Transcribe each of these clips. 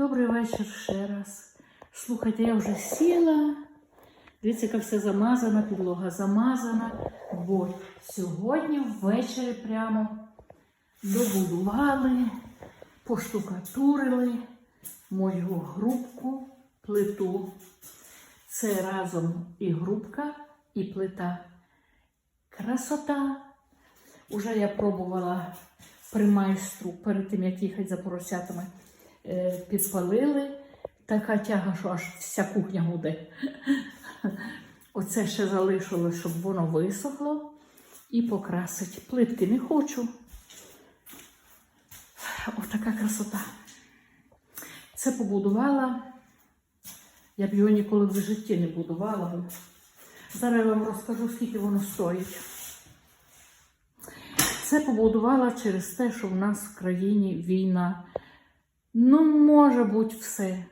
Добрий вечір ще раз. Слухайте, я вже сіла. Дивіться, яка все замазана, підлога замазана. Бо сьогодні ввечері прямо добудували, поштукатурили мою грубку, плиту. Це разом і грубка, і плита. Красота. Уже я пробувала при майстру перед тим, як їхати за поросятами, підпалили. Така тяга, що аж вся кухня гуде. Оце ще залишилось, щоб воно висохло і покрасить. Плитки не хочу. Ось така красота. Це побудувала. Я б його ніколи в житті не будувала. Зараз я вам розкажу, скільки воно стоїть. Це побудувала через те, що в нас в країні війна. Ну, може бути все.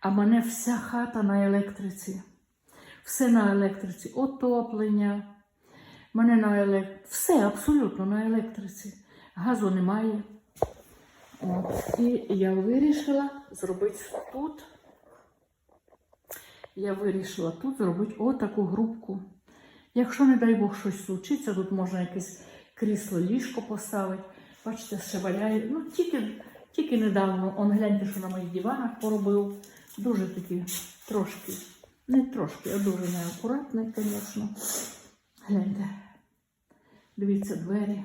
А мене вся хата на електриці. Все на електриці. Отоплення. Мене на електриці. Все абсолютно на електриці. Газу немає. От. І я вирішила зробити тут. Я вирішила тут зробити отаку грубку. Якщо, не дай Бог, щось случиться, тут можна якесь крісло ліжко поставити. Бачите, ще валяє. Ну, тільки, тільки недавно, он гляньте, що на моїх диванах поробив. Дуже такі трошки, не трошки, а дуже неакуратний, звісно. Гляньте. Дивіться, двері.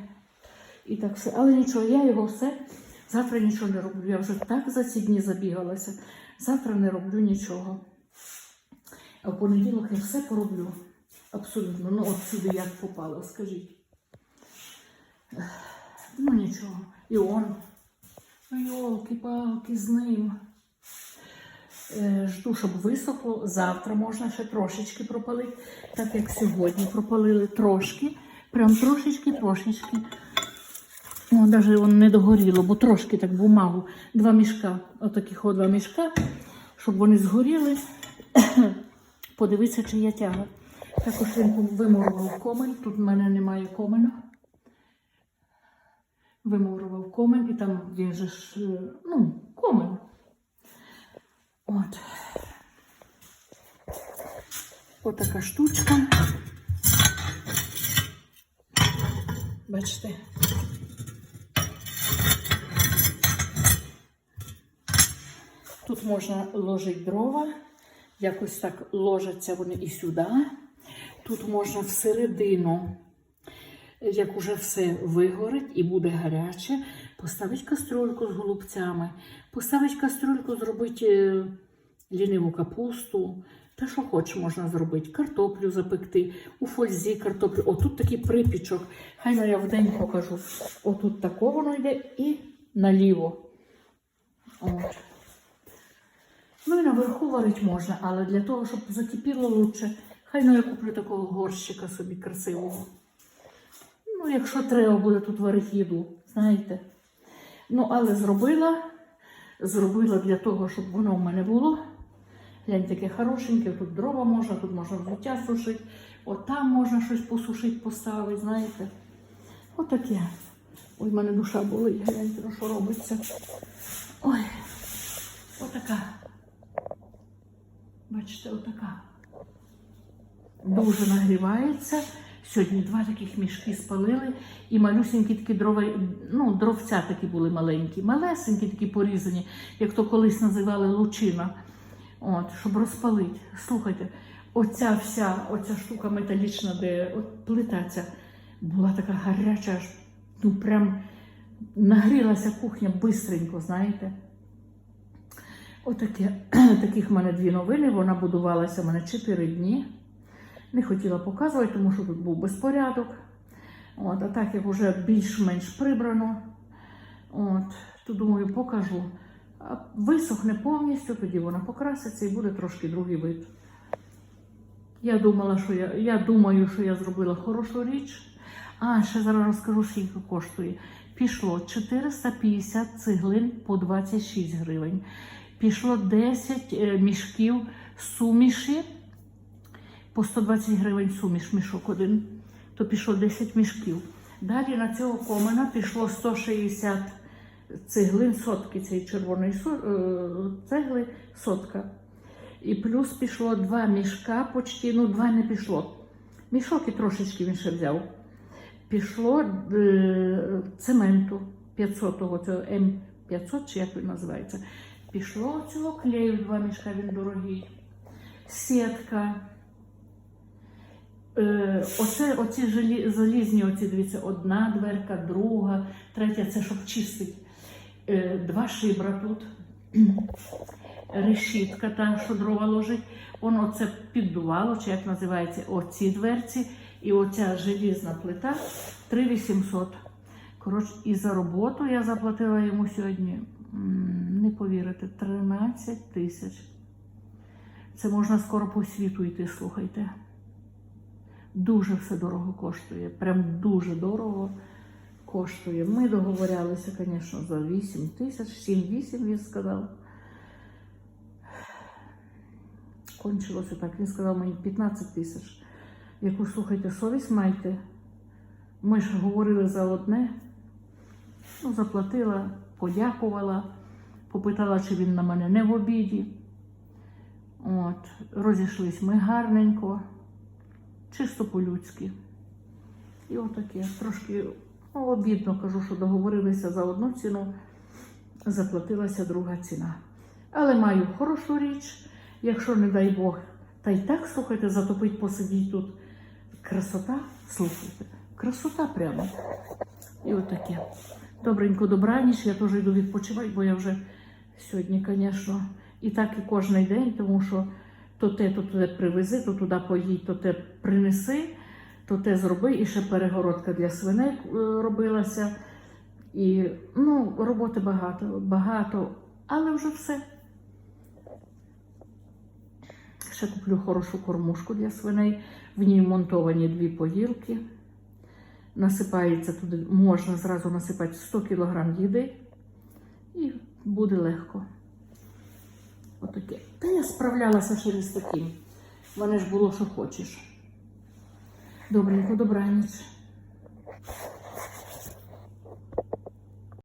І так все. Але нічого, я його все. Завтра нічого не роблю. Я вже так за ці дні забігалася. Завтра не роблю нічого. А в понеділок я все пороблю. Абсолютно. Ну, от сюди як попало, скажіть. Ну нічого. І он. Йолки-палки з ним. Е, Жду, щоб висохло. Завтра можна ще трошечки пропалити, так як сьогодні пропалили трошки. Прям трошечки, трошечки. О, навіть воно не догоріло, бо трошки так бумагу. Два мішка, отаких о два мішка, щоб вони згоріли. Подивитися, чи я тяга. Також він вимурував комен. Тут в мене немає комена. Вимурував комен, і там він же ж, е, ну, комен. От. Отака штучка. Бачите. Тут можна ложити дрова, якось так ложаться вони і сюди. Тут можна всередину, як уже все вигорить і буде гаряче, поставити кастрюльку з голубцями, поставити кастрюльку, зробити е, ліниву капусту. Та що хочеш можна зробити, картоплю запекти, у фользі картоплю. Отут такий припічок. Хай ну я в день покажу. Отут тако воно йде і наліво. От. Ну і наверху варити можна, але для того, щоб закипіло лучше, хай ну я куплю такого горщика собі красивого. Якщо треба буде тут варити їду, знаєте. Ну, але зробила, зробила для того, щоб воно в мене було. Глянь, таке хорошеньке, тут дрова можна, тут можна взуття сушити, от там можна щось посушити, поставити, знаєте. Отаке. Ой, в мене душа болить, гляньте, ну що робиться. Ой, отака. Бачите, отака. Дуже нагрівається. Сьогодні два таких мішки спалили, і малюсенькі такі дрова, ну, дровця такі були маленькі, малесенькі такі порізані, як то колись називали лучина. От, щоб розпалити. Слухайте, оця вся оця штука металічна, де от плита ця була така гаряча, аж ну прям нагрілася кухня бистренько, знаєте. Отаке, таких в мене дві новини. Вона будувалася в мене 4 дні. Не хотіла показувати, тому що тут був безпорядок. От, А так як вже більш-менш прибрано, от, то думаю, покажу. Висохне повністю, тоді вона покраситься і буде трошки другий вид. Я думала, що я, я думаю, що я зробила хорошу річ. А, ще зараз розкажу, скільки коштує. Пішло 450 цеглин по 26 гривень. Пішло 10 е, мішків суміші по 120 гривень суміш, мішок один. То пішло 10 мішків. Далі на цього комена пішло 160 цеглин сотки цієї червоної е, цегли сотка. І плюс пішло два мішка, почти, ну два не пішло. Мішок і трошечки він ще взяв. Пішло е, цементу 500-го, цього М500, чи як він називається. Пішло цього клею два мішка, він дорогий. Сітка. Е, оце, оці залізні, оці, дивіться, одна дверка, друга, третя, це щоб чистить. Е, два шибра тут. Решітка, та, що дрова ложить. Воно це піддувало, чи як називається, оці дверці. І оця желізна плита 3800. Коротше, і за роботу я заплатила йому сьогодні, не повірите, 13 тисяч. Це можна скоро по світу йти, слухайте. Дуже все дорого коштує. Прям дуже дорого коштує. Ми договорялися, звісно, за 8 тисяч, 7-8 він сказав. Кончилося так. Він сказав мені 15 тисяч. Яку слухайте, совість майте. Ми ж говорили за одне. Ну, заплатила, подякувала, попитала, чи він на мене не в обіді. От, розійшлись ми гарненько, чисто по-людськи. І отаке. Трошки ну, обідно кажу, що договорилися за одну ціну, заплатилася друга ціна. Але маю хорошу річ, якщо, не дай Бог, та й так, слухайте, затопить, посидіть тут. Красота, слухайте, красота прямо. І отаке. Добренько добраніч, я теж йду відпочивати, бо я вже сьогодні, звісно, і так і кожен день, тому що то те, то туди привези, то туди поїдь, то те принеси, то те зроби. І ще перегородка для свиней е, робилася. І ну, роботи багато, багато, але вже все. Ще куплю хорошу кормушку для свиней. В ній монтовані дві поїлки. Насипається туди, можна зразу насипати 100 кг їди і буде легко. Та я справлялася ще з таким. Мене ж було, що хочеш. Добренько, добраніч.